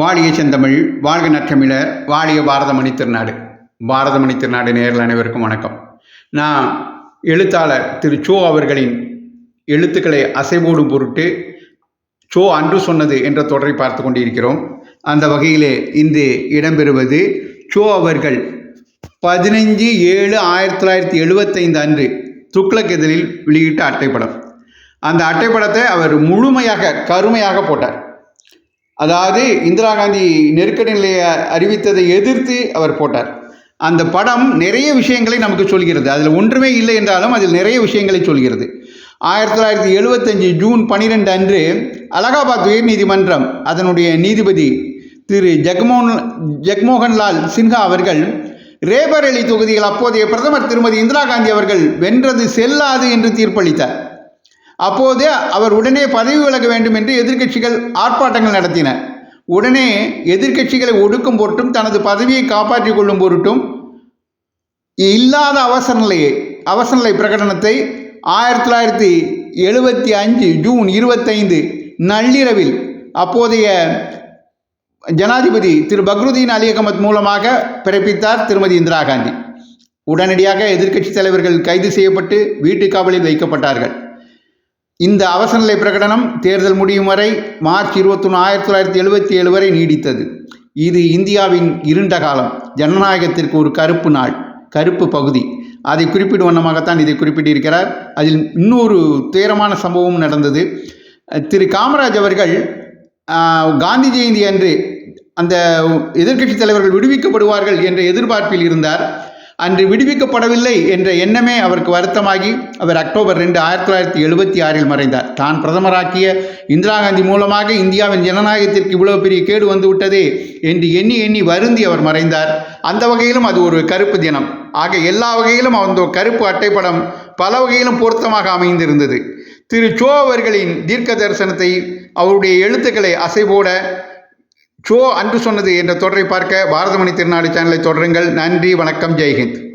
வாழிய செந்தமிழ் வாழ்க நற்றமிழர் வாழிய பாரதமணி திருநாடு. பாரதமணி திருநாடு நேரில் அனைவருக்கும் வணக்கம். நான் எழுத்தாளர் திரு சோ அவர்களின் எழுத்துக்களை அசைவோடும் பொருட்டு சோ அன்று சொன்னது என்ற தொடரை பார்த்து கொண்டிருக்கிறோம். அந்த வகையிலே இன்று இடம்பெறுவது சோ அவர்கள் பதினைஞ்சு ஏழு ஆயிரத்தி தொள்ளாயிரத்தி எழுபத்தைந்து அன்று துக்ளக் எதிரில் வெளியிட்ட அட்டைப்படம். அந்த அட்டைப்படத்தை அவர் முழுமையாக கருமையாக போட்டார். அதாவது இந்திரா காந்தி நெருக்கடி நிலையை அறிவித்ததை எதிர்த்து அவர் போட்டார். அந்த படம் நிறைய விஷயங்களை நமக்கு சொல்கிறது. அதில் ஒன்றுமே இல்லை என்றாலும் அதில் நிறைய விஷயங்களை சொல்கிறது. ஆயிரத்தி தொள்ளாயிரத்தி எழுபத்தஞ்சு ஜூன் பன்னிரெண்டு அன்று அலகாபாத் உயர் நீதிமன்றம் அதனுடைய நீதிபதி திரு ஜெகமோகன் ஜெக்மோகன்லால் சின்ஹா அவர்கள் ரேபரேலி தொகுதியில் அப்போதைய பிரதமர் திருமதி இந்திரா காந்தி அவர்கள் வென்றது செல்லாது என்று தீர்ப்பளித்தார். அப்போது அவர் உடனே பதவி விலக வேண்டும் என்று எதிர்க்கட்சிகள் ஆர்ப்பாட்டங்கள் நடத்தின. உடனே எதிர்க்கட்சிகளை ஒடுக்கும் பொருட்டும் தனது பதவியை காப்பாற்றிக் கொள்ளும் பொருட்டும் இல்லாத அவசர நிலையை அவசர நிலை பிரகடனத்தை ஆயிரத்தி தொள்ளாயிரத்தி எழுபத்தி அஞ்சு ஜூன் இருபத்தைந்து நள்ளிரவில் அப்போதைய ஜனாதிபதி திரு பக்ருதீன் அலி அகமத் மூலமாக பிறப்பித்தார் திருமதி இந்திரா காந்தி. உடனடியாக எதிர்க்கட்சி தலைவர்கள் கைது செய்யப்பட்டு வீட்டு காவலில் வைக்கப்பட்டார்கள். இந்த அவசரநிலை பிரகடனம் தேர்தல் முடியும் வரை மார்ச் இருபத்தொன்று ஆயிரத்தி தொள்ளாயிரத்தி எழுபத்தி ஏழு வரை நீடித்தது. இது இந்தியாவின் இருண்ட காலம். ஜனநாயகத்திற்கு ஒரு கருப்பு நாள் கருப்பு பகுதி. அதை குறிப்பிடும் வண்ணமாகத்தான் இதை குறிப்பிட்டிருக்கிறார். அதில் இன்னொரு துயரமான சம்பவம் நடந்தது. திரு காமராஜ் அவர்கள் காந்தி ஜெயந்தி அன்று அந்த எதிர்க்கட்சி தலைவர்கள் விடுவிக்கப்படுவார்கள் என்ற எதிர்பார்ப்பில் இருந்தார். அன்று விடுவிக்கப்படவில்லை என்ற எண்ணமே அவருக்கு வருத்தமாகி அவர் அக்டோபர் ரெண்டு ஆயிரத்தி தொள்ளாயிரத்தி எழுபத்தி ஆறில் மறைந்தார். தான் பிரதமராக்கிய இந்திரா காந்தி மூலமாக இந்தியாவின் ஜனநாயகத்திற்கு இவ்வளவு பெரிய கேடு வந்துவிட்டதே என்று எண்ணி எண்ணி வருந்தி அவர் மறைந்தார். அந்த வகையிலும் அது ஒரு கருப்பு தினம். ஆக எல்லா வகையிலும் அந்த கருப்பு அட்டைப்படம் பல வகையிலும் பொருத்தமாக அமைந்திருந்தது. திரு சோ அவர்களின் தீர்க்க தரிசனத்தை அவருடைய எழுத்துக்களை அசைபோட ஜோ அன்று சொன்னது என்ற தொடரை பார்க்க பாரதமணி திருநாடு சேனலை தொடருங்கள். நன்றி வணக்கம் ஜெய்ஹிந்த்.